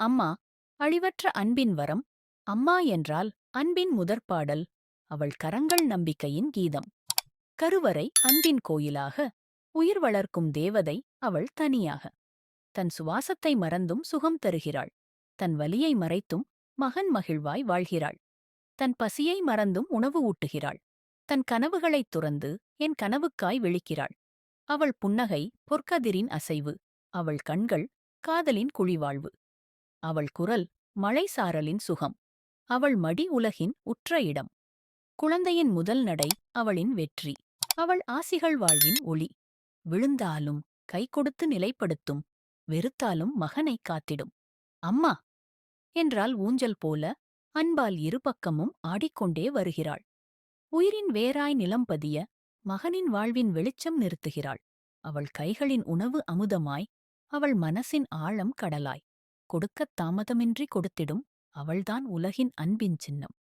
அம்மா அழிவற்ற அன்பின் வரம் அம்மா என்றால் அன்பின் முதற்பாடல் அவள் கரங்கள் நம்பிக்கையின் கீதம். கருவறை அன்பின் கோயிலாக உயிர் வளர்க்கும் தேவதை அவள் தனியாக. தன் சுவாசத்தை மறந்தும் சுகம் தருகிறாள் தன் வலியை மறைத்தும் மகன் மகிழ்வாய் வாழ்கிறாள். தன் பசியை மறந்தும் உணவு ஊட்டுகிறாள் தன் கனவுகளைத் துறந்து என் கனவுக்காய் விழிக்கிறாள். அவள் புன்னகை பொற்கதிரின் அசைவு அவள் கண்கள் காதலின் குழிவாழ்வு. அவள் குரல் மழைசாரலின் சுகம். அவள் மடி உலகின் உற்ற இடம். குழந்தையின் முதல் நடை அவளின் வெற்றி. அவள் ஆசிகள் வாழ்வின் ஒளி. விழுந்தாலும் கை கொடுத்து நிலைப்படுத்தும். வெறுத்தாலும் மகனைக் காத்திடும். அம்மா! என்றால் ஊஞ்சல் போல அன்பால் இருபக்கமும் ஆடிக்கொண்டே வருகிறாள். உயிரின் வேராய் நிலம் பதிய மகனின் வாழ்வின் வெளிச்சம் நிறுத்துகிறாள். அவள் கைகளின் உணவு அமுதமாய் அவள் மனசின் ஆழம் கடலாய். கொடுக்கத் தாமதமின்றி கொடுத்திடும். அவள்தான் உலகின் அன்பின் சின்னம்.